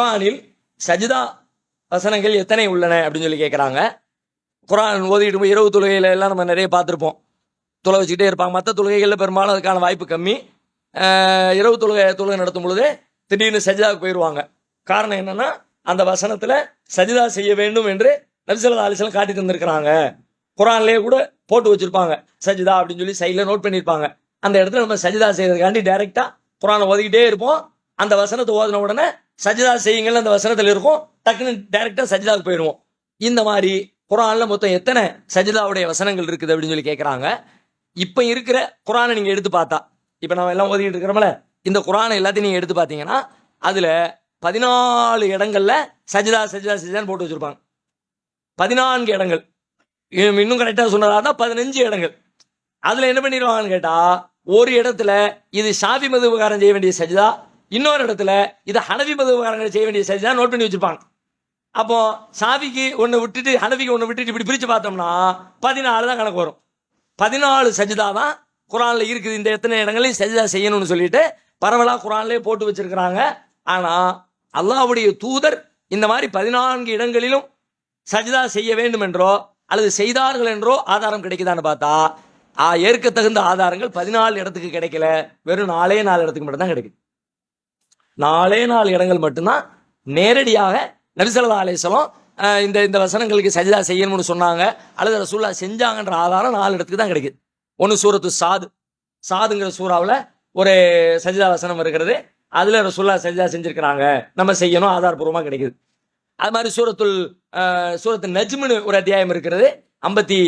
குரானில் சஜிதா வசனங்கள் எத்தனை உள்ளன அப்படின்னு சொல்லி கேட்குறாங்க குரான் ஓதிட்டு போய் இரவு தொழுகையில எல்லாம் நம்ம நிறைய பார்த்துருப்போம். தொலை வச்சுக்கிட்டே இருப்பாங்க. மற்ற தொழுகைகளில் பெரும்பாலும் அதுக்கான வாய்ப்பு கம்மி. இரவு தொழுகை தொழுகை நடத்தும் பொழுது திடீர்னு சஜிதாவுக்கு போயிடுவாங்க காரணம் என்னன்னா அந்த வசனத்தில் சஜிதா செய்ய வேண்டும் என்று நபிசல்லா அலிசலம் காட்டி தந்திருக்கிறாங்க. குரான்லேயே கூட போட்டு வச்சிருப்பாங்க. சஜிதா அப்படின்னு சொல்லி சைடில் நோட் பண்ணியிருப்பாங்க. அந்த இடத்துல நம்ம சஜிதா செய்யறதுக்காண்டி டைரெக்டாக குரானை ஓதிக்கிட்டே இருப்போம். அந்த வசனத்தை ஓதின உடனே சஜிதா செய்யுங்கள் அந்த வசனத்தில் இருக்கும். டக்குன்னு டைரெக்டாக சஜிதாவுக்கு போயிடுவோம். இந்த மாதிரி குரானில் மொத்தம் எத்தனை சஜிதாவுடைய வசனங்கள் இருக்குது அப்படின்னு சொல்லி கேட்குறாங்க இப்போ இருக்கிற குரானை நீங்கள் எடுத்து பார்த்தா இப்போ நம்ம எல்லாம் ஓதிக்கிட்டு இருக்கிறோம்ல இந்த குரானை எல்லாத்தையும் நீங்கள் எடுத்து பார்த்தீங்கன்னா அதில் பதினாலு இடங்களில் சஜிதா சஜிதா சஜிதான்னு போட்டு வச்சுருப்பாங்க. பதினான்கு இடங்கள். இன்னும் கரெக்டாக சொன்னதா தான் பதினஞ்சு இடங்கள். அதில் என்ன பண்ணிடுவாங்கன்னு கேட்டால் ஒரு இடத்துல இது ஷாஃபி மது விவகாரம் செய்ய வேண்டிய சஜிதா இன்னொரு இடத்துல இதை ஹனவி மது செய்ய வேண்டிய சஜிதா நோட் பண்ணி வச்சுப்பாங்க அப்போ சாவிக்கு ஒன்று விட்டுட்டு ஹனவிக்கு ஒன்று விட்டுட்டு இப்படி பிரித்து பார்த்தோம்னா பதினாலு தான் கணக்கு வரும். பதினாலு சஜிதா தான் குரானில் இருக்குது இந்த எத்தனை இடங்களையும் சஜிதா செய்யணும்னு சொல்லிட்டு பரவலாக குரான்லேயே போட்டு வச்சிருக்கிறாங்க. ஆனால் அல்லாஹ்வுடைய தூதர் இந்த மாதிரி பதினான்கு இடங்களிலும் சஜிதா செய்ய வேண்டும் என்றோ அல்லது செய்தார்கள் என்றோ ஆதாரம் கிடைக்குதான்னு பார்த்தா ஏற்க தகுந்த ஆதாரங்கள் பதினாலு இடத்துக்கு கிடைக்கல. வெறும் நாலே நாலு இடத்துக்கு மட்டும்தான் கிடைக்குது. நாலே நாலு இடங்கள் மட்டும்தான் நேரடியாக நபிசல்லா அலிஸ்லாம் இந்த இந்த வசனங்களுக்கு சஜிதா செய்யணும்னு சொன்னாங்க. அல்லது ரசூல்லா செஞ்சாங்கன்ற ஆதாரம் நாலு இடத்துக்கு தான் கிடைக்குது. ஒன்று சூரத்து சாது. சாதுங்கிற சூறாவில் ஒரு சஜிதா வசனம் இருக்கிறது. அதில் ரசூல்லா சஜிதா செஞ்சுருக்கிறாங்க. நம்ம செய்யணும் ஆதாரபூர்வமாக கிடைக்குது. அது மாதிரி சூரத்துல் சூரத்து நஜ்முன்னு ஒரு அத்தியாயம் இருக்கிறது. ஐம்பத்தி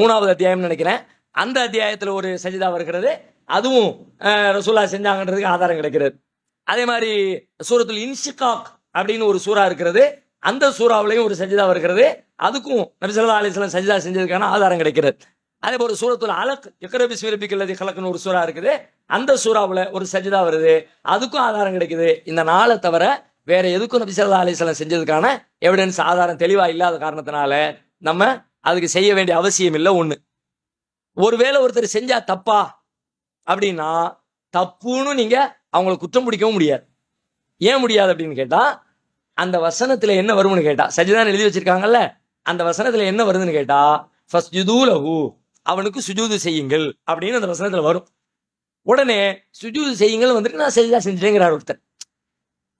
மூணாவது அத்தியாயம்னு நினைக்கிறேன். அந்த அத்தியாயத்தில் ஒரு சஜிதா வருகிறது. அதுவும் ரசூல்லா செஞ்சாங்கன்றதுக்கு ஆதாரம் கிடைக்கிறது. அதே மாதிரி சூரத்தில் இன்ஷிகாக் அப்படின்னு ஒரு சூறா இருக்கிறது. அந்த சூறாவிலையும் ஒரு சஜிதா வருகிறது. அதுக்கும் நபிசல்லா அலிஸ்லாம் சஜிதா செஞ்சதுக்கான ஆதாரம் கிடைக்கிறது. அதே போல் சூரத்தில் அலக் எக்கரபி ஸ்வரபிக்கல்லதி கலக்குன்னு ஒரு சூறா இருக்குது. அந்த சூறாவில் ஒரு சஜிதா வருது. அதுக்கும் ஆதாரம் கிடைக்குது. இந்த நாளை தவிர வேற எதுக்கும் நபிசல்லா அலிஸ்லாம் செஞ்சதுக்கான எவிடன்ஸ் ஆதாரம் தெளிவாக இல்லாத காரணத்தினால நம்ம அதுக்கு செய்ய வேண்டிய அவசியம் இல்லை ஒன்று ஒருவேளை ஒருத்தர் செஞ்சா தப்பா அப்படின்னா தப்புன்னு நீங்கள் அவங்கள குற்றம் பிடிக்கவும் முடியாது. ஏன் முடியாது அப்படின்னு கேட்டால் அந்த வசனத்தில் என்ன வரும்னு கேட்டால் சஜிதான் எழுதி வச்சிருக்காங்கல்ல அந்த வசனத்தில் என்ன வருதுன்னு கேட்டால் ஃபஸ்ஜுதூ லஹு அவனுக்கு சுஜூது செய்யுங்கள் அப்படின்னு அந்த வசனத்தில் வரும். உடனே சுஜூது செய்யுங்கள் வந்துட்டு நான் சஜிதா செஞ்சுட்டேங்கிறார் ஒருத்தர்.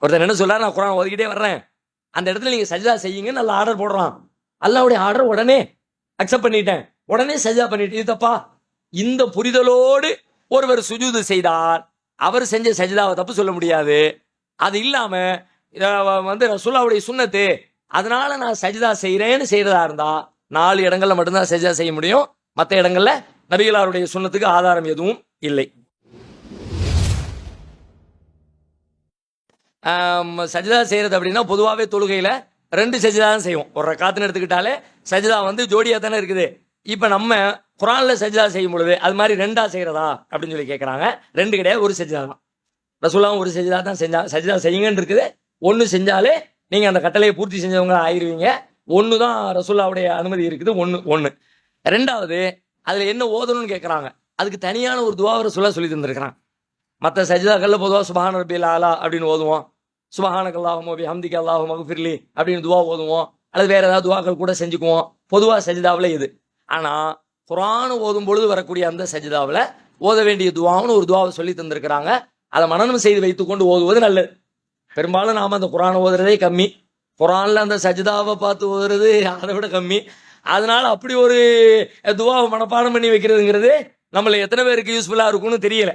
ஒருத்தர் என்ன சொல்றாரு நான் குரான் ஒதுக்கிட்டே வர்றேன். அந்த இடத்துல நீங்கள் சஜிதா செய்யுங்க நல்ல ஆர்டர் போடுறான். அல்லாவுடைய ஆர்டர் உடனே அக்செப்ட் பண்ணிட்டேன். உடனே சஜிதா பண்ணிட்டேன் இது தப்பா? இந்த புரிதலோடு ஒருவர் சுஜூது செய்தார் அவர் செஞ்ச சஜிதாவை தப்பு சொல்ல முடியாது. அது இல்லாமல் வந்து ரசூல்லாவுடைய சுண்ணத்து அதனால நான் சஜிதா செய்கிறேன்னு செய்கிறதா இருந்தா நாலு இடங்களில் மட்டும்தான் சஜிதா செய்ய முடியும். மற்ற இடங்களில் நபிகளாருடைய சுண்ணத்துக்கு ஆதாரம் எதுவும் இல்லை. சஜிதா செய்கிறது அப்படின்னா பொதுவாகவே தொழுகையில் ரெண்டு சஜிதா தான் செய்வோம். ஒரு காத்துன்னு எடுத்துக்கிட்டாலே சஜிதா வந்து ஜோடியாக தானே இருக்குது. இப்போ நம்ம குரானில் சஜிதா செய்யும் பொழுது அது மாதிரி ரெண்டா செய்கிறதா அப்படின்னு சொல்லி கேட்குறாங்க ரெண்டு கிடையாது ஒரு சஜிதா தான். ரசூலாவும் ஒரு சஜிதா தான் செஞ்சா சஜிதா செய்யுங்கன்னு இருக்குது. ஒன்று செஞ்சாலே நீங்கள் அந்த கட்டளையை பூர்த்தி செஞ்சவங்க ஆயிருவீங்க. ஒன்று தான் ரசூல்லாவுடைய அனுமதி இருக்குது ஒன்று ஒன்று ரெண்டாவது அதில் என்ன ஓதணும்னு கேட்குறாங்க அதுக்கு தனியான ஒரு துவா ரசூலா சொல்லி தந்திருக்கிறான். மற்ற சஜிதாக்களில் பொதுவாக சுபஹான ரபி லாலா அப்படின்னு ஓதுவோம். சுபஹானக் அல்லாஹும் அபி ஹம்திக் அல்லாஹும் மகஃபிர்லி அப்படின்னு துவா ஓதுவோம். அல்லது வேற ஏதாவது துவாக்கள் கூட செஞ்சுக்குவோம். பொதுவாக சஜிதாவில் இது. ஆனால் குரான் ஓதும் பொழுது வரக்கூடிய அந்த சஜிதாவில் ஓத வேண்டிய துவான்னு ஒரு துவாவை சொல்லி தந்திருக்கிறாங்க. அதை மனனம் செய்து வைத்துக்கொண்டு ஓதுவது நல்லது. பெரும்பாலும் நாம் அந்த குரான் ஓதுறதே கம்மி. குரானில் அந்த சஜிதாவை பார்த்து ஓதுறது அதை விட கம்மி. அதனால் அப்படி ஒரு துவாவை மனப்பாடம் பண்ணி வைக்கிறதுங்கிறது நம்மளை எத்தனை பேருக்கு யூஸ்ஃபுல்லாக இருக்கும்னு தெரியல.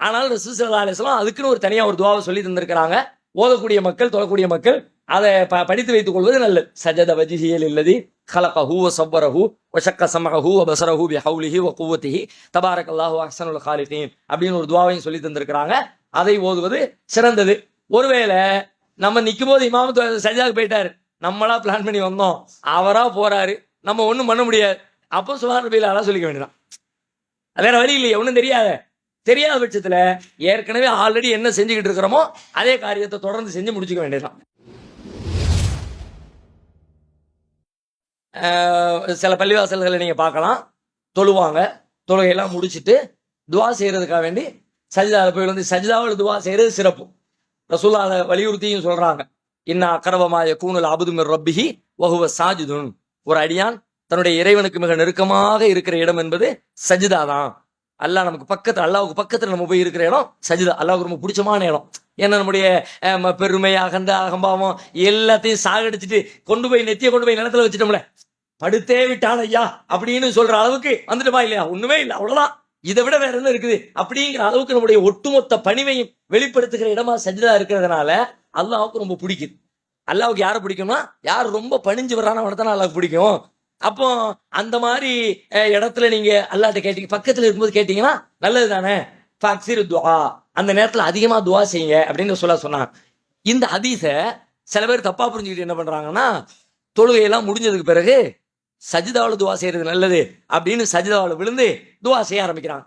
ஆனால் ரசூசல்லா அலிஸ்லாம் அதுக்குன்னு ஒரு தனியாக ஒரு துவாவை சொல்லி தந்திருக்கிறாங்க. ஓதக்கூடிய மக்கள் தொழக்கூடிய மக்கள் அதை ப படித்து வைத்துக் கொள்வது நல்லது. சஜத வஜிஹியல் இல்லதி ஹலக ஹூவ சவ்வரஹூ ஒஷக்க சமகஹூ பசரஹூ பி ஹவுலிஹி ஒ குவத்திஹி தபாரக் அல்லாஹூ அஹ்சனுல் ஹாலிதீன் அப்படின்னு ஒரு துவாவையும் சொல்லி தந்திருக்கிறாங்க. அதை ஓதுவது சிறந்தது. ஒருவேளை நம்ம நிற்கும் போது இமாம் சஜாவுக்கு போயிட்டாரு. நம்மளா பிளான் பண்ணி வந்தோம். அவரா போறாரு. நம்ம ஒன்றும் பண்ண முடியாது. அப்போ சுபான் நபியில் அதான் சொல்லிக்க வேண்டியதான் வேற வழி இல்லையே ஒன்றும் தெரியாத. தெரியாத பட்சத்தில் ஏற்கனவே ஆல்ரெடி என்ன செஞ்சுக்கிட்டு இருக்கிறோமோ அதே காரியத்தை தொடர்ந்து செஞ்சு முடிச்சுக்க வேண்டியதுதான். சில பள்ளிவாசல்களை நீங்கள் பார்க்கலாம். தொழுவாங்க. தொழுகையெல்லாம் முடிச்சிட்டு துவா செய்கிறதுக்காக வேண்டி சஜிதாவில் போய் வந்து சஜிதாவில் துவா செய்கிறது சிறப்பு. ரசூல்லா அதை வலியுறுத்தியும் சொல்கிறாங்க இன்னா அக்கரவமாய கூணல் அபுதுமிர் ரப்பிஹி வகுவ சாஜிதுன். ஒரு அடியான் தன்னுடைய இறைவனுக்கு மிக நெருக்கமாக இருக்கிற இடம் என்பது சஜிதா தான். அல்லாஹ் நமக்கு பக்கத்தில் அல்லாவுக்கு பக்கத்தில் நம்ம போய் இருக்கிற இடம் சஜிதா. அல்லாவுக்கு ரொம்ப பிடிச்சமான இடம். ஏன்னா நம்முடைய ம- பெருமை அகந்த அகம்பாவம் எல்லாத்தையும் சாகடிச்சிட்டு கொண்டு போய் நெத்திய கொண்டு போய் நிலத்துல வச்சுட்டோம்ல. படுத்தே விட்டான் ஐயா அப்படின்னு சொல்ற அளவுக்கு வந்துட்டுமா இல்லையா? ஒண்ணுமே இல்லை அவ்வளவுதான். இதை விட வேற என்ன இருக்குது? அப்படிங்கிற அளவுக்கு நம்முடைய ஒட்டுமொத்த பணிவையும் வெளிப்படுத்துகிற இடமா சஜிதா இருக்கிறதுனால அல்லாவுக்கு ரொம்ப பிடிக்குது. அல்லாவுக்கு யாரை பிடிக்கும்னா யார் ரொம்ப பணிஞ்சு வர்றான அவனை தான் அல்லாவுக்கு பிடிக்கும். அப்போ அந்த மாதிரி இடத்துல நீங்க அல்லாட்ட கேட்டீங்க பக்கத்துல இருக்கும்போது கேட்டீங்கன்னா நல்லது தானே ஃபக்ஸிரு துவா அந்த நேரத்தில் அதிகமாக துவா செய்யுங்க அப்படின்னு சொல்ல சொன்னாங்க. இந்த ஹதீஸ சில பேர் தப்பா புரிஞ்சுக்கிட்டு என்ன பண்றாங்கன்னா தொழுகையெல்லாம் முடிஞ்சதுக்கு பிறகு சஜிதாவில் துவா செய்யறது நல்லது அப்படின்னு சஜிதாவில் விழுந்து துவா செய்ய ஆரம்பிக்கிறாங்க.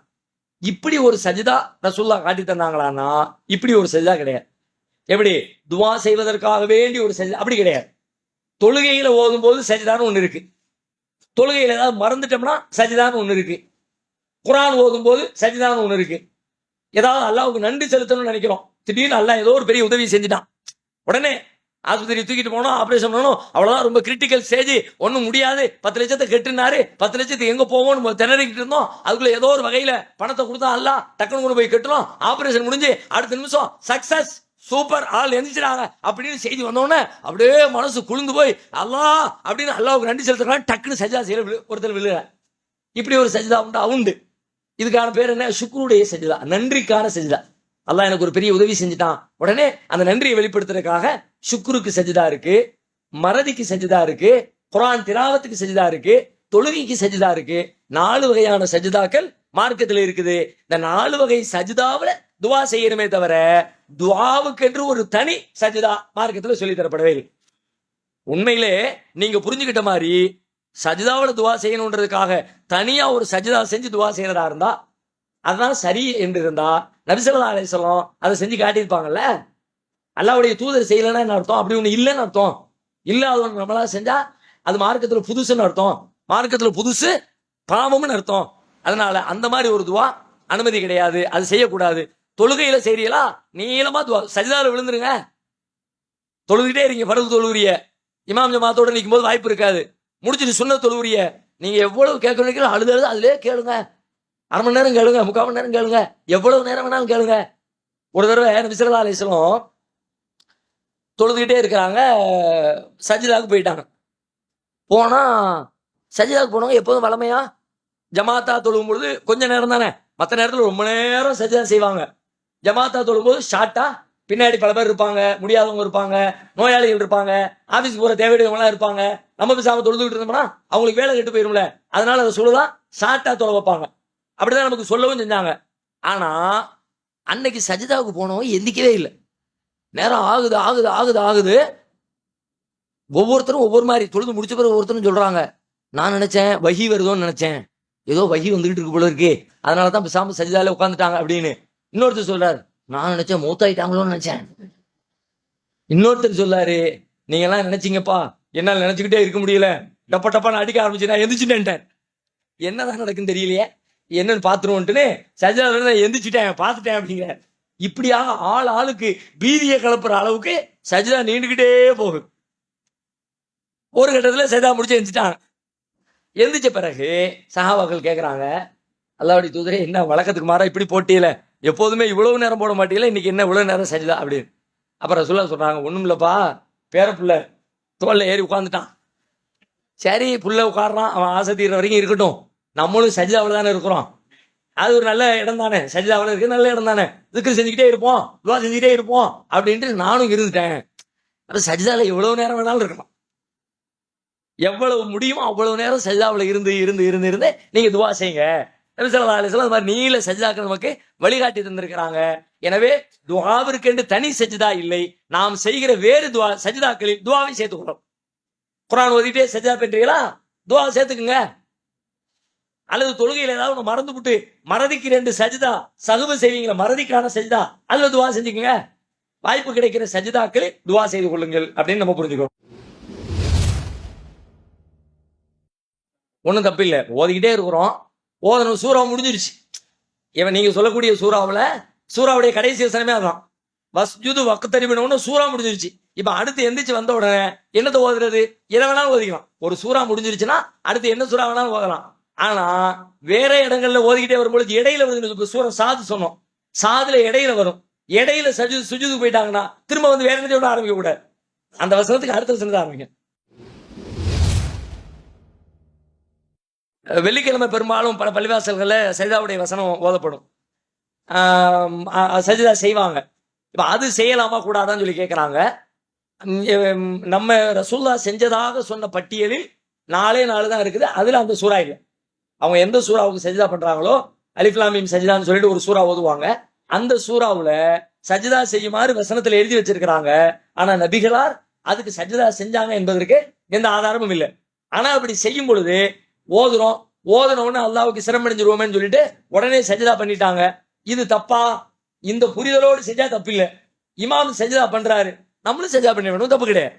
இப்படி ஒரு சஜிதா ரசூல்லா காட்டி தந்தாங்களான்னா இப்படி ஒரு சஜிதா கிடையாது. எப்படி? துவா செய்வதற்காக வேண்டி ஒரு சஜிதா அப்படி கிடையாது. தொழுகையில ஓதும் போது சஜிதான்னு ஒன்று இருக்கு. தொழுகையில ஏதாவது மறந்துட்டோம்னா சஜிதான்னு ஒன்று இருக்கு. குரான் ஓதும் போது சஜிதான்னு ஒன்று இருக்கு. ஏதாவது அல்லாவுக்கு நன்றி செலுத்தணும்னு நினைக்கிறோம். திடீர்னு அல்லா ஏதோ ஒரு பெரிய உதவி செஞ்சுட்டான். உடனே ஆஸ்பத்திரி தூக்கிட்டு போனோம் ஆப்ரேஷன் பண்ணணும். அவ்வளோதான் ரொம்ப கிரிட்டிக்கல் ஸ்டேஜ் ஒன்றும் முடியாது. பத்து லட்சத்தை கெட்டுனாரு. பத்து லட்சத்துக்கு எங்கே போவோம்னு நம்ம திணறிக்கிட்டு இருந்தோம். அதுக்குள்ள ஏதோ ஒரு வகையில் பணத்தை கொடுத்தா அல்ல டக்குனு கொண்டு போய் கட்டணும். ஆப்ரேஷன் முடிஞ்சு அடுத்த நிமிஷம் சக்சஸ் சூப்பர் ஆள் எந்திரிச்சிடாங்க அப்படின்னு செய்தி வந்தோடனே அப்படியே மனசு குளிந்து போய் அல்லா அப்படின்னு அல்லாவுக்கு நன்றி செலுத்துறாங்க டக்குன்னு சஜிதா செய்யற விழு- ஒருத்தர் விழுற இப்படி ஒரு சஜிதா உண்டா உண்டு. இதுக்கான பேர் என்ன? சுக்ருடைய சஜிதா. நன்றிக்கான சஜிதா. அல்லாஹ் எனக்கு ஒரு பெரிய உதவி செஞ்சுட்டான். உடனே அந்த நன்றியை வெளிப்படுத்துறதுக்காக சுக்ருக்கு சஜிதா இருக்கு மறதிக்கு சஜிதா இருக்கு குரான் திராவத்துக்கு செஜிதா இருக்கு தொழுகைக்கு சஜிதா இருக்கு. நாலு வகையான சஜிதாக்கள் மார்க்கத்தில் இருக்குது. இந்த நாலு வகை சஜிதாவில் துவா செய்யணுமே தவிர துவாவுக்கென்று ஒரு தனி சஜிதா மார்க்கத்தில் சொல்லி தரப்படவே இல்லை. உண்மையிலே நீங்க புரிஞ்சுக்கிட்ட மாதிரி சஜிதாவில் துவா செய்யணுன்றதுக்காக தனியாக ஒரு சஜிதா செஞ்சு துவா செய்யறதா இருந்தா அதுதான் சரி என்று இருந்தா நபிசல்லா அலிசல்லாம் அதை செஞ்சு காட்டியிருப்பாங்கல்ல? அல்லாவுடைய தூதர் செய்யலைன்னா என்ன அர்த்தம்? அப்படி ஒன்று இல்லைன்னு அர்த்தம். இல்லாத ஒன்று நம்மளா செஞ்சா அது மார்க்கத்தில் புதுசுன்னு அர்த்தம். மார்க்கத்தில் புதுசு பாவம்னு அர்த்தம். அதனால அந்த மாதிரி ஒரு துவா அனுமதி கிடையாது. அது செய்யக்கூடாது. தொழுகையில செய்றீங்களா? நீளமா துவா. சஜிதாவில் விழுந்துருங்க. தொழுதுகிட்டே இருக்கீங்க படகு தொழுவுரிய இமாம் ஜமாத்தோட நிற்கும் போது வாய்ப்பு இருக்காது. முடிச்சுட்டு சொன்ன தொழுவுரிய நீங்க எவ்வளவு கேட்கணும் அழுது அழுது அதுலயே கேளுங்க. அரை மணி நேரம் கேளுங்க முக்கால் மணி நேரம் கேளுங்க எவ்வளவு நேரம் வேணாலும் கேளுங்க. ஒரு தடவை நபிசல்லா அலிஸ்லம் தொழுதுகிட்டே இருக்கிறாங்க. சஜிதாவுக்கு போயிட்டாங்க. போனா சஜிதாவுக்கு போனவங்க எப்போதும் வளமையா ஜமாத்தா தொழுகும் பொழுது கொஞ்ச நேரம் தானே. மற்ற நேரத்தில் ரொம்ப நேரம் சஜிதா செய்வாங்க. ஜமாத்தா தொழும்போது ஷார்ட்டா பின்னாடி பல பேர் இருப்பாங்க முடியாதவங்க இருப்பாங்க நோயாளிகள் இருப்பாங்க ஆபீஸ் போற தேவையுடையவங்களாம் இருப்பாங்க நம்ம பேசாம தொழுதுகிட்டு இருந்தோம்னா அவங்களுக்கு வேலை கெட்டு போயிரும்ல. அதனால அதை சொல்லலாம் ஷார்ட்டா தொலை வைப்பாங்க. அப்படிதான் நமக்கு சொல்லவும் செஞ்சாங்க. ஆனா அன்னைக்கு சஜிதாவுக்கு போனவங்க எந்திக்கவே இல்லை. நேரம் ஆகுது ஆகுது ஆகுது ஆகுது. ஒவ்வொருத்தரும் ஒவ்வொரு மாதிரி தொழுது முடிச்ச பிறகு ஒவ்வொருத்தரும் சொல்றாங்க. நான் நினைச்சேன் வகி வருதோன்னு நினைச்சேன். ஏதோ வகி வந்துகிட்டு இருக்கு போல இருக்கு. அதனால தான் பேசாம சஜிதாவில் உட்காந்துட்டாங்க அப்படின்னு. இன்னொருத்தர் சொல்றாரு நான் நினைச்சேன் மூத்தாயிட்டாங்களோன்னு நினைச்சேன். இன்னொருத்தர் சொல்லாரு நீங்க எல்லாம் நினைச்சீங்கப்பா என்னால் நினைச்சுக்கிட்டே இருக்க முடியல. டப்ப டப்பான்னு அடிக்க ஆரம்பிச்சு நான் எந்திரிச்சுட்டேன்ட்டேன் என்னதான் நடக்குன்னு தெரியலையே. என்னன்னு பாத்துருவோன்ட்டுன்னு சஜிதால நான் எந்திரிச்சிட்டேன் பார்த்துட்டேன் அப்படிங்கிற இப்படியாக ஆள் ஆளுக்கு பீதியை கலப்புற அளவுக்கு சஜிதா நீண்டுகிட்டே போகும் ஒரு கட்டத்தில் சஜிதா முடிச்சு எந்திரிச்சிட்டாங்க எந்திரிச்ச பிறகு சஹாபாக்கள் கேட்குறாங்க அல்லாவுடைய தூதரே என்ன வழக்கத்துக்கு மாறா இப்படி போட்டியில? எப்போதுமே இவ்வளவு நேரம் போட மாட்டீங்களா? இன்னைக்கு என்ன இவ்வளவு நேரம் சஜிதா அப்படின்னு. அப்புறம் சொல்ல சொல்றாங்க ஒண்ணும் இல்லப்பா. பேர புள்ள. தோல்ல ஏறி உட்காந்துட்டான் சரி புள்ள உட்காடுறான் அவன் ஆசை தீர்ற வரைக்கும் இருக்கட்டும். நம்மளும் சஜிதாவில் தானே இருக்கிறோம். அது ஒரு நல்ல இடம் தானே. சஜிதாவில் இருக்கு நல்ல இடம் தானே. இதுக்கு செஞ்சுக்கிட்டே இருப்போம். துவா செஞ்சுக்கிட்டே இருப்போம். அப்படின்ட்டு நானும் இருந்துட்டேன். அப்போ சஜிதாவில் எவ்வளவு நேரம் வேணாலும் இருக்கலாம். எவ்வளவு முடியுமோ அவ்வளவு நேரம் சஜிதாவில் இருந்து இருந்து இருந்து இருந்து நீங்கள் துவா செய்யுங்க. நபி ஸல்லல்லாஹு அது மாதிரி நீல சஜிதாக்கள் நமக்கு வழிகாட்டி தந்திருக்கிறாங்க. எனவே துவாவிற்கென்று தனி சஜிதா இல்லை. நாம் செய்கிற வேறு துவா சஜிதாக்களில் துவாவை சேர்த்துக்கிறோம் குரான் ஓதிட்டே சஜிதா பெற்றீங்களா துவா சேர்த்துக்குங்க. அல்லது தொழுகையில் ஏதாவது ஒன்று மறந்து விட்டு மறதிக்கு ரெண்டு சஜிதா சகுவு செய்வீங்களா மறதிக்கான சஜிதா அதுல துவா செஞ்சுக்கோங்க. வாய்ப்பு கிடைக்கிற சஜிதாக்களை துவா செய்து கொள்ளுங்கள் அப்படின்னு நம்ம புரிஞ்சுக்கிறோம். ஒன்றும் தப்பு இல்லை. ஓதிக்கிட்டே இருக்கிறோம். ஓதணும் சூறா முடிஞ்சிருச்சு. இவன் நீங்க சொல்லக்கூடிய சூறாவில் சூறாவுடைய கடைசி வசனமே அதான் வஸ்ஜுது வக்கத்தறிவினு சூறா முடிஞ்சிருச்சு. இப்போ அடுத்து எந்திரிச்சு வந்த உடனே என்னத்தை ஓதுறது? எதை வேணாலும் ஓதிக்கலாம். ஒரு சூறா முடிஞ்சிருச்சுன்னா அடுத்து என்ன சூறா வேணாலும் ஓதலாம். ஆனா வேற இடங்கள்ல ஓதிக்கிட்டே வரும்பொழுது இடையில வந்து இப்ப சூரா சாது சொன்னோம். சாதுல இடையில வரும். இடையில சஜு சுஜுது போயிட்டாங்கன்னா திரும்ப வந்து வேற என்னத்தையோட ஆரம்பிக்க கூடாது அந்த வசனத்துக்கு அடுத்த வசனத்தை ஆரம்பிக்கும் வெள்ளிக்கிழமை பெரும்பாலும் பல பள்ளிவாசல்களில் சஜிதாவுடைய வசனம் ஓதப்படும். ஆம், சஜிதா செய்வாங்க. இப்போ அது செய்யலாமா கூடாதான்னு சொல்லி கேட்குறாங்க நம்ம ரசூல்லா செஞ்சதாக சொன்ன பட்டியலில் நாலே நாலு தான் இருக்குது. அதில் அந்த சூறா இல்லை. அவங்க எந்த சூறாவுக்கு சஜிதா பண்ணுறாங்களோ அலிஃப்லாமீம் சஜிதான்னு சொல்லிட்டு ஒரு சூறா ஓதுவாங்க. அந்த சூறாவில் சஜிதா செய்யுமாறு வசனத்தில் எழுதி வச்சிருக்கிறாங்க. ஆனால் நபிகளார் அதுக்கு சஜிதா செஞ்சாங்க என்பதற்கு எந்த ஆதாரமும் இல்லை. ஆனால் அப்படி செய்யும் பொழுது ஓதுறோம். ஓதுன உடனே அல்லாவுக்கு சிரமடைஞ்சிருவோமேன்னு சொல்லிட்டு உடனே சஜிதா பண்ணிட்டாங்க. இது தப்பா? இந்த புரிதலோடு செஞ்சா தப்பில்லை. இமாம் சஜிதா பண்றாரு. நம்மளும் சஜிதா பண்ண வேணும். தப்பு கிடையாது.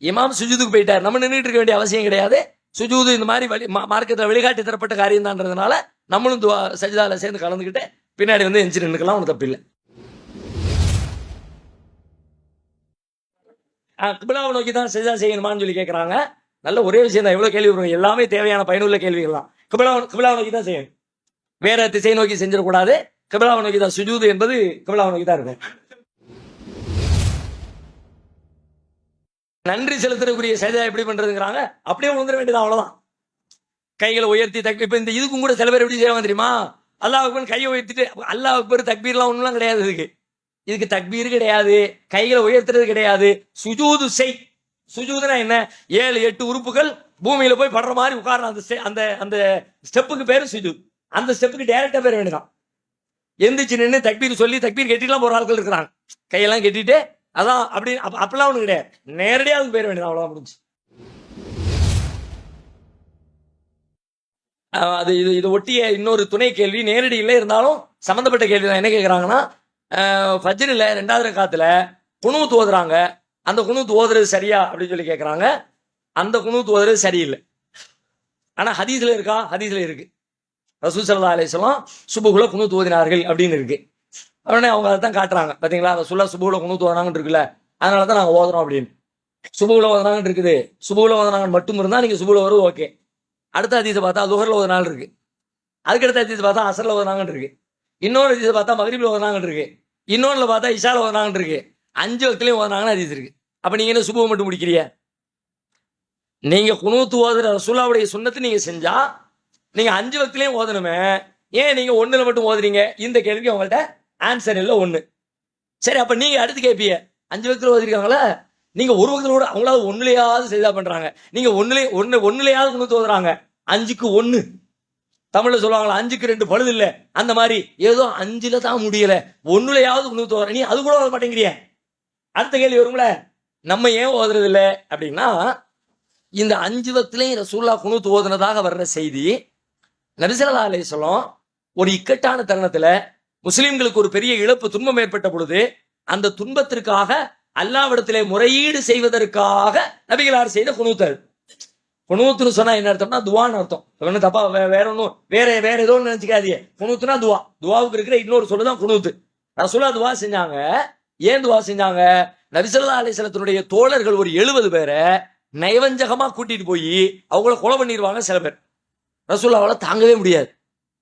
இமாம் சுஜூதுக்கு போயிட்டார். நம்ம நின்றுட்டு இருக்க வேண்டிய அவசியம் கிடையாது. சுஜூது இந்த மாதிரி வழி மா- மார்க்கத்துல வழிகாட்டி தரப்பட்ட காரியம் தான்றதுனால நம்மளும் சஜிதாவில் சேர்ந்து கலந்துக்கிட்டு பின்னாடி வந்து எஞ்சி நின்றுக்கலாம் ஒன்றும் தப்பில்லை. கிபிலாவை நோக்கி தான் சஜிதா செய்யணுமான்னு சொல்லி கேட்குறாங்க நல்ல ஒரே விஷயம் தான். எவ்வளோ கேள்வி வருவாங்க? எல்லாமே தேவையான பயனுள்ள கேள்விகள் தான் கிபிலாவை கபிலாவை நோக்கி தான் செய்யணும். வேற திசை நோக்கி செஞ்சிடக்கூடாது. கபிலாவை நோக்கி தான் சுஜூது என்பது கபிலாவை நோக்கி தான் இருக்கும். நன்றி செலுத்துறதுக்குரிய சஜிதா எப்படி பண்றதுங்கிறாங்க? அப்படியே உணர்ந்துட வேண்டியது அவ்வளவுதான். கைகளை உயர்த்தி தக் இப்ப இந்த இதுக்கும் கூட சில பேர் எப்படி செய்வாங்க தெரியுமா? அல்லாஹ் அக்பர் கையை உயர்த்திட்டு அல்லாஹ் அக்பர் தக்பீர்லாம் ஒண்ணுலாம் கிடையாது இதுக்கு. இதுக்கு தக்பீர் கிடையாது. கைகளை உயர்த்துறது கிடையாது. சுஜூது செய். சுஜூதுனா என்ன? ஏழு எட்டு உறுப்புகள் பூமியில போய் படுற மாதிரி உட்காரணும் அந்த அந்த அந்த ஸ்டெப்புக்கு பேரு சுஜூத் அந்த ஸ்டெப்புக்கு டைரக்டா பேர் வேண்டியதான் எந்திரிச்சு நின்று தக்பீர் சொல்லி தக்பீர் கட்டிலாம் போற ஆட்கள் இருக்கிறாங்க. கையெல்லாம் கட்டிட்டு அதான் அப்படி அப்பெல்லாம் அவனுக்கு கிடையாது. நேரடியாக அதுக்கு பேர் வேண்டியதான் அவ்வளவுதான் முடிஞ்சு. அது இது இது ஒட்டிய இன்னொரு துணை கேள்வி. நேரடியில் இருந்தாலும் சம்மந்தப்பட்ட கேள்வி தான் என்ன கேட்குறாங்கன்னா ஃபஜ்ரில் ரெண்டாவது காத்துல குணூத் தோதுறாங்க. அந்த குணூத் ஓதுறது சரியா அப்படின்னு சொல்லி கேட்குறாங்க அந்த குணூத் ஓதுறது சரியில்லை. ஆனால் ஹதீஸில் இருக்கா? ஹதீஸில் இருக்கு. ரசூல் சல்லா அலிஸ்லாம் சுபுகுல குணூத் ஓதினார்கள் அப்படின்னு இருக்கு. உடனே அவங்க அதை தான் காட்டுறாங்க. பார்த்தீங்களா ரசூல்லா சுபுகுல குணூத் ஓதுனாங்கன்னு இருக்குல்ல. அதனால தான் நாங்கள் ஓதுறோம் அப்படின்னு. சுபுகுல ஓதுனாங்கன்னு இருக்குது. சுபுகுல ஓதுனாங்கன்னு மட்டும் இருந்தால் நீங்கள் சுபுகுல வரும் ஓகே. அடுத்த அதிசை பார்த்தா துஹர்ல ஒரு நாள் இருக்கு. அதுக்கடுத்த அதிசை பார்த்தா அசரில் ஓதுனாங்கன்னு இருக்குது இருக்கு. இன்னொரு அதிசை பார்த்தா மகரீபில் ஓதுனாங்கன்னு நாங்கன்னு இருக்கு பார்த்தா இஷாவில் ஓதுனாங்கன்னு இருக்குது இருக்கு. அஞ்சு வக்திலையும் ஓதுனாங்கன்னு நாங்கன்னு அதிசை இருக்கு. அப்ப நீங்க என்ன சுபம் மட்டும் முடிக்கிறிய? நீங்க குணூத்து ஓதுற ரசூலாவுடைய சுண்ணத்தை நீங்க செஞ்சா நீங்க அஞ்சு வக்திலையும் ஓதணுமே. ஏன் நீங்க ஒண்ணுல மட்டும் ஓதுறீங்க? இந்த கேள்விக்கு அவங்கள்ட்ட ஆன்சர் இல்லை ஒண்ணு. சரி அப்ப நீங்க அடுத்து கேட்பீங்க அஞ்சு வக்தில ஓதிருக்காங்களா? நீங்க ஒரு வக்தில கூட அவங்களாவது ஒண்ணுலையாவது செய்தா பண்றாங்க. நீங்க ஒண்ணுலே ஒண்ணு ஒண்ணுலையாவது குணூத்து ஓதுறாங்க. அஞ்சுக்கு ஒண்ணு. தமிழ்ல சொல்லுவாங்களா அஞ்சுக்கு ரெண்டு பழுது இல்ல. அந்த மாதிரி ஏதோ அஞ்சுல தான் முடியல. ஒண்ணுலையாவது குணூத்து ஓதுற. நீ அது கூட ஓத மாட்டேங்கிறிய. அடுத்த கேள்வி வரும்ல? நம்ம ஏன் ஓதுறது அப்படின்னா இந்த அஞ்சு வக்திலையும் ரசூல்லா குணூத்து ஓதுனதாக வர்ற செய்தி நபிசல்லா சொல்லும் ஒரு இக்கட்டான தருணத்துல முஸ்லிம்களுக்கு ஒரு பெரிய இழப்பு துன்பம் ஏற்பட்ட பொழுது அந்த துன்பத்திற்காக அல்லாவிடத்திலே முறையீடு செய்வதற்காக நபிகளார் செய்த குணூத்தல் குணூத்துன்னு சொன்னா என்ன அர்த்தம்னா துவான்னு அர்த்தம். ஒன்றும் தப்பா வே- வேற ஒன்றும் வேற வேற ஏதோ ஒன்று நினைச்சுக்காதீங்க. குணூத்துனா துவா. துவாவுக்கு இருக்கிற இன்னொரு சொல்லு தான் குணூத்து ரசூலா துவா செஞ்சாங்க. ஏன் துவா செஞ்சாங்க? நபிசல்லா அலிசலத்தினுடைய தோழர்கள் ஒரு எழுபது பேரை நயவஞ்சகமா கூட்டிட்டு போய் அவங்கள கொலை பண்ணிடுவாங்க சில பேர். ரசூல்லாவால் தாங்கவே முடியாது.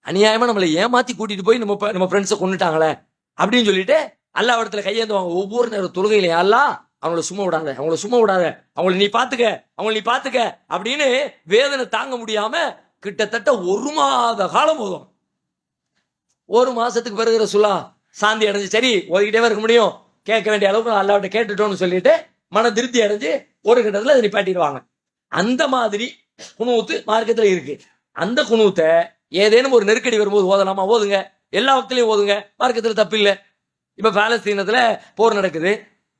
அநியாயமா நம்மளை ஏமாத்தி கூட்டிட்டு போய் நம்ம நம்ம ஃப்ரெண்ட்ஸை கொண்டுட்டாங்களே அப்படின்னு சொல்லிட்டு அல்லா இடத்துல கையேந்துவாங்க. ஒவ்வொரு நேரம் தொழுகையில அல்லா அவங்கள சும்மா விடாத அவங்கள சும்மா விடாத அவங்கள நீ பாத்துக்க அவங்கள நீ பாத்துக்க அப்படின்னு வேதனை தாங்க முடியாம கிட்டத்தட்ட ஒரு மாத காலம் போதும் ஒரு மாசத்துக்கு பிறகு ரசூலா சாந்தி அடைஞ்சு சரி ஓதிக்கிட்டே இருக்க முடியும். கேட்க வேண்டிய அளவுக்கு அல்லாவிட்ட கேட்டுட்டோம்னு சொல்லிட்டு மன திருப்தி அடைஞ்சு ஒரு கட்டத்தில் அதை நிப்பாட்டிடுவாங்க. அந்த மாதிரி குணூத்து மார்க்கத்தில் இருக்கு. அந்த குணூத்தை ஏதேனும் ஒரு நெருக்கடி வரும்போது ஓதலாமா? ஓதுங்க. எல்லா வக்திலையும் ஓதுங்க. மார்க்கத்தில் தப்பு இல்லை. இப்போ பாலஸ்தீனத்தில் போர் நடக்குது.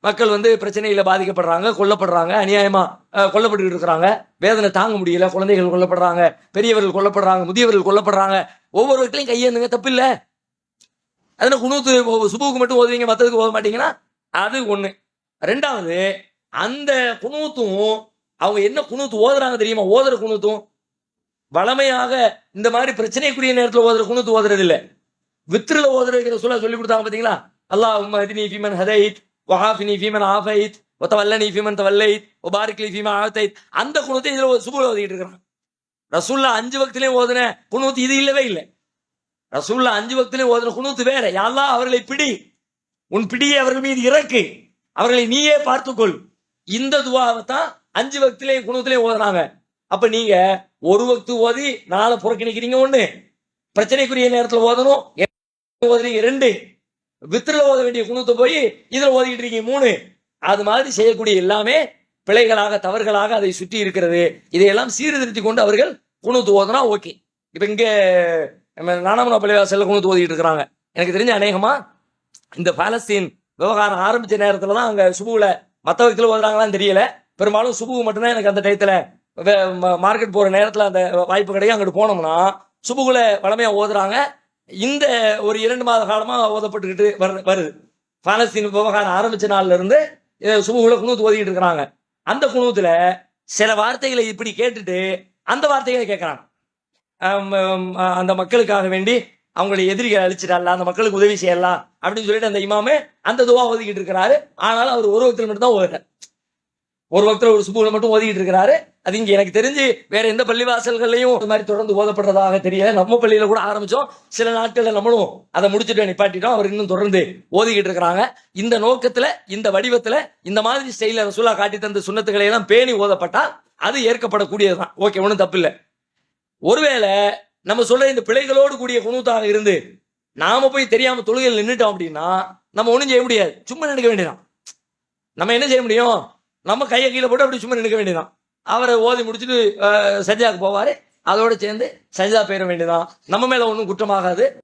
மக்கள் வந்து பிரச்சனையில் பாதிக்கப்படுறாங்க கொல்லப்படுறாங்க அநியாயமாக கொல்லப்பட்டு இருக்கிறாங்க. வேதனை தாங்க முடியல. குழந்தைகள் கொல்லப்படுறாங்க பெரியவர்கள் கொல்லப்படுறாங்க முதியவர்கள் கொல்லப்படுறாங்க. ஒவ்வொரு வீட்லையும் கையேந்துங்க. தப்பு இல்லை. அதில் குணூத்து சுபுவுக்கு மட்டும் ஓதுவீங்க மற்றதுக்கு ஓத மாட்டீங்கன்னா அது ஒன்று ரெண்டாவது அந்த குணூத்தும் அவங்க என்ன குணூத்து ஓதுறாங்க தெரியுமா? ஓதுற குணூத்தும் வளமையாக இந்த மாதிரி பிரச்சனைக்குரிய நேரத்தில் ஓதுற குணூத்து ஓதுறது இல்லை வித்ருல ஓதுறதுங்கிற சொல்ல சொல்லி கொடுத்தாங்க பார்த்தீங்களா அல்லாஹ் மஹதினி ஃபீமன் ஹதைத் வஹாஃபினி ஃபீமன் ஆஃபைத் ஒத்தவல்லனி ஃபீமன் தவல்லைத் ஒபாரிக்லி ஃபீமா ஆத்தைத் அந்த குணத்தை இதில் சுபுல ஓதிக்கிட்டு இருக்கிறான் ரசூல்லா அஞ்சு வக்திலையும் ஓதுன குணூத்து இது இல்லவே இல்லை. ரசூல்லா அஞ்சு வக்திலையும் ஓதன குணத்து வேற. யாழ்லா அவர்களை பிடி. உன் பிடியை அவர்கள் மீது இறக்கு. அவர்களை நீயே பார்த்துக்கொள். இந்த துவாவை தான் அஞ்சு வக்திலையும் குணத்திலையும் ஓதுனாங்க அப்ப நீங்க ஒரு பக்து ஓதி நாளை புறக்கணிக்கிறீங்க ஒண்ணு. பிரச்சனைக்குரிய நேரத்தில் ஓதணும். ஓதுறீங்க? ரெண்டு. வித்துல ஓத வேண்டிய குணத்தை போய் இதுல ஓதிக்கிட்டு இருக்கீங்க. மூணு. அது மாதிரி செய்யக்கூடிய எல்லாமே பிழைகளாக தவறுகளாக அதை சுற்றி இருக்கிறது. இதையெல்லாம் சீர்திருத்தி கொண்டு அவர்கள் குணத்து ஓதுனா ஓகே. இப்ப இங்க நானாமனா செல்ல குணத்து ஓதிட்டு இருக்கிறாங்க. எனக்கு தெரிஞ்ச அநேகமாக இந்த பாலஸ்தீன் விவகாரம் ஆரம்பித்த நேரத்தில் தான் அங்கே சுபுவில் மற்ற வகையில் ஓதுறாங்களான்னு தெரியல. பெரும்பாலும் சுபு மட்டும்தான் எனக்கு அந்த டயத்தில் மார்க்கெட் போகிற நேரத்தில் அந்த வாய்ப்பு கிடைக்கும். அங்கிட்டு போனோம்னா சுபுகுல வளமையாக ஓதுறாங்க. இந்த ஒரு இரண்டு மாத காலமாக ஓதப்பட்டுக்கிட்டு வரு வருது. பாலஸ்தீன் விவகாரம் ஆரம்பித்த நாள்ல இருந்து சுபுகுல குணூத்து ஓதிக்கிட்டு இருக்கிறாங்க. அந்த குணூத்துல சில வார்த்தைகளை இப்படி கேட்டுட்டு அந்த வார்த்தைகளை கேட்குறாங்க அந்த மக்களுக்காக வேண்டி அவங்களுடைய எதிரிகளை அழிச்சிடலாம் அந்த மக்களுக்கு உதவி செய்யலாம் அப்படின்னு சொல்லிட்டு அந்த இமாமே அந்த துவா ஓதிக்கிட்டு இருக்கிறாரு. ஆனாலும் அவர் ஒரு ஒருத்தர் மட்டும் தான் ஒரு வக்தில் ஒரு சுபூல மட்டும் ஓதிக்கிட்டு இருக்கிறாரு. அது இங்க எனக்கு தெரிஞ்சு வேற எந்த பள்ளிவாசல்கள்லையும் இது மாதிரி தொடர்ந்து ஓதப்படுறதாக தெரியல. நம்ம பள்ளியில கூட ஆரம்பிச்சோம். சில நாட்கள்ல நம்மளும் அதை முடிச்சுட்டு நிப்பாட்டிட்டோம். அவர் இன்னும் தொடர்ந்து ஓதிக்கிட்டு இருக்கிறாங்க. இந்த நோக்கத்துல இந்த வடிவத்துல இந்த மாதிரி ஸ்டைல ரசூலா காட்டி தந்த சுண்ணத்துக்களை எல்லாம் பேணி ஓதப்பட்டா அது ஏற்கப்படக்கூடியதுதான். ஓகே ஒன்றும் தப்பு இல்லை ஒருவேளை நம்ம சொல்ற இந்த பிழைகளோடு கூடிய குணூத்தாக இருந்து நாம போய் தெரியாம தொழுகையில் நின்றுட்டோம் அப்படின்னா நம்ம ஒண்ணும் செய்ய முடியாது. சும்மா நினைக்க வேண்டியதான் நம்ம என்ன செய்ய முடியும்? நம்ம கையை கீழே போட்டு அப்படி சும்மா நினைக்க வேண்டியதான் அவரை ஓதி முடிச்சுட்டு அஹ், போவார் போவாரு. அதோட சேர்ந்து சஜிதா பெயர வேண்டியதான் நம்ம மேல ஒன்றும் குற்றமாகாது.